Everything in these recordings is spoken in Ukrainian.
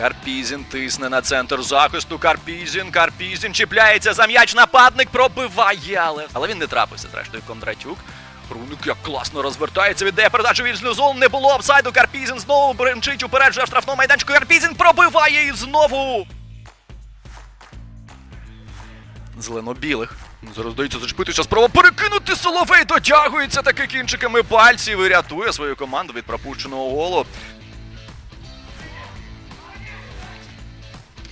Карпізін тисне на центр захисту. Карпізін, Карпізін чіпляється за м'яч. Нападник пробиває, але але він не трапився. Зрештою, Кондратюк. Руник як класно розвертається, віддає передачу вільну зону. Не було обсайду. Карпізін знову бренчить уперед вже в штрафному майданчику. Карпізін пробиває і знову. Зелено-білих. Зараз дається зачепитися спроба перекинути Соловей. Дотягується таки кінчиками пальців і рятує свою команду від пропущеного голу.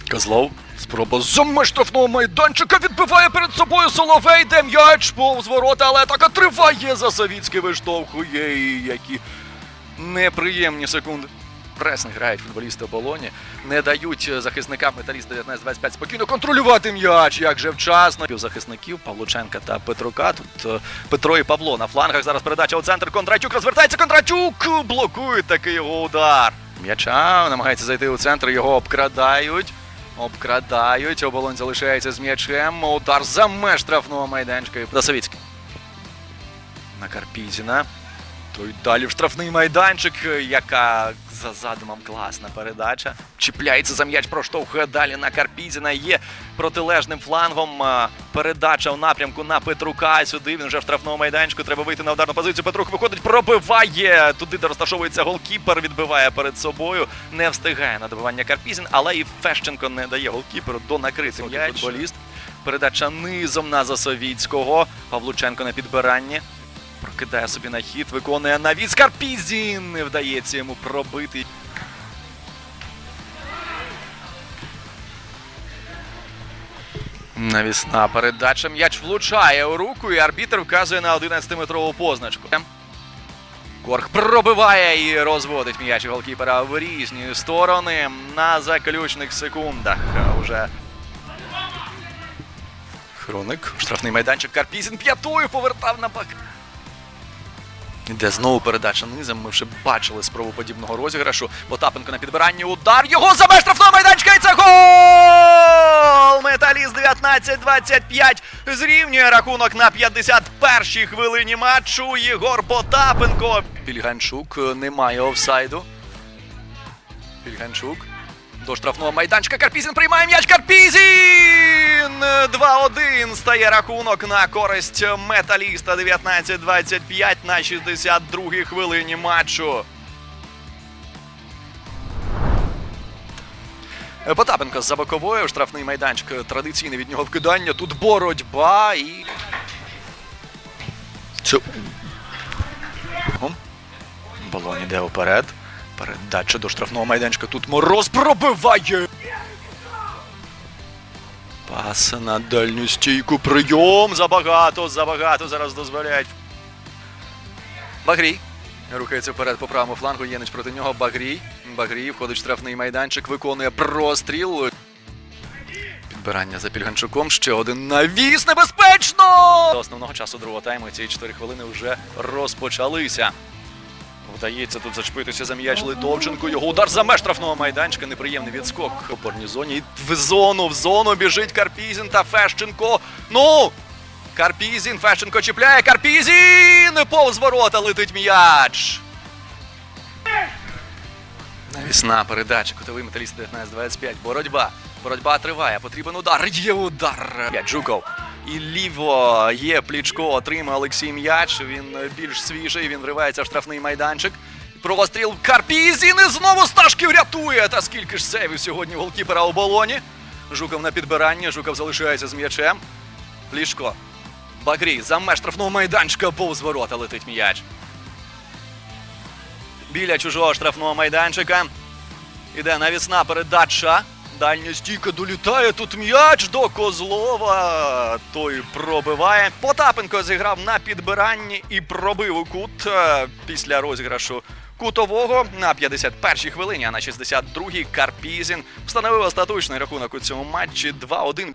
Козлов. Спроба за меж штрафного майданчика відбиває перед собою Соловей, де м'яч повз ворота, але атака триває. Засавіцький виштовхує. І які неприємні секунди. Пресинг грають футболісти оболоні, не дають е, захисникам металіста 19-25 спокійно контролювати м'яч, як же вчасно. Півзахисників Павлученка та Петрука. Тут е, Петро і Павло на флангах. Зараз передача у центр. Кондратюк розвертається. Кондратюк блокує такий його удар. М'яча намагається зайти у центр. Його обкрадають. Обкрадають. Оболонь залишається з м'ячем. Удар за меж штрафного майданчика. Досовіцький. На Карпізіна. Той далі в штрафний майданчик, яка за задумом класна передача. Чіпляється за м'яч, проштовхує далі на Карпізіна. Є протилежним флангом. Передача в напрямку на Петрука. Сюди він вже в штрафному майданчику. Треба вийти на ударну позицію. Петрук виходить, пробиває. Туди, де розташовується голкіпер, відбиває перед собою. Не встигає на добивання Карпізін, але і Фещенко не дає голкіперу до накрити м'яч. Футболіст. Передача низом на Засовіцького. Павлученко на підбиранні. Прокидає собі на хід, виконує навіс. Карпізін не вдається йому пробити. Навісна передача. М'яч влучає у руку, і арбітр вказує на 11-метрову позначку. Корх пробиває і розводить м'яч голкіпера в різні сторони на заключних секундах. Уже Хроник, штрафний майданчик Карпізін п'ятою повертав на бак. Іде знову передача низом. Ми вже бачили спробу подібного розіграшу. Потапенко на підбиранні. Удар його за меж штрафного майданчика. І це гол! Металіст 19-25 зрівнює рахунок на 51-й хвилині матчу. Єгор Потапенко. Пільганчук е, немає офсайду. Пільганчук. До штрафного майданчика Карпізін приймає м'яч. Карпізін! 2-1 стає рахунок на користь металіста 19-25 на 62-й хвилині матчу. Потапенко за боковою, штрафний майданчик, традиційне від нього вкидання. Тут боротьба і. Це... Балон іде вперед. Передача до штрафного майданчика. Тут мороз пробиває. Пас на дальню стійку. Прийом. Забагато, забагато. Зараз дозволяють. Багрій. Рухається вперед по правому флангу. Єнич проти нього. Багрій. Багрій входить в штрафний майданчик, виконує простріл. Підбирання за Пільганчуком. Ще один навіс небезпечно! До основного часу другого тайму ці 4 хвилини вже розпочалися. Вдається тут зачепитися за м'яч Литовченко. Його удар за меж штрафного майданчика. Неприємний відскок у опорній зоні. І в зону, в зону біжить Карпізін та Фещенко. Ну! Карпізін, Фещенко чіпляє. Карпізін! Повз ворота летить м'яч. Навісна передача. Кутовий металіст 19-25. Боротьба. Боротьба триває. Потрібен удар. Є удар. Жуков. І ліво є плічко. Отримає Олексій м'яч. Він більш свіжий. Він вривається в штрафний майданчик. Простріл Карпізін і знову Сташків рятує. Та скільки ж сейвів сьогодні голкіпера у болоні. Жуков на підбиранні. Жуков залишається з м'ячем. Плішко. Багрій за меж штрафного майданчика повз ворота летить м'яч. Біля чужого штрафного майданчика. Іде навісна передача. Дальня стійка долітає тут м'яч до Козлова. Той пробиває. Потапенко зіграв на підбиранні і пробив у кут е, після розіграшу кутового на 51-й хвилині, а на 62-й Карпізін встановив остаточний рахунок у цьому матчі 2-1.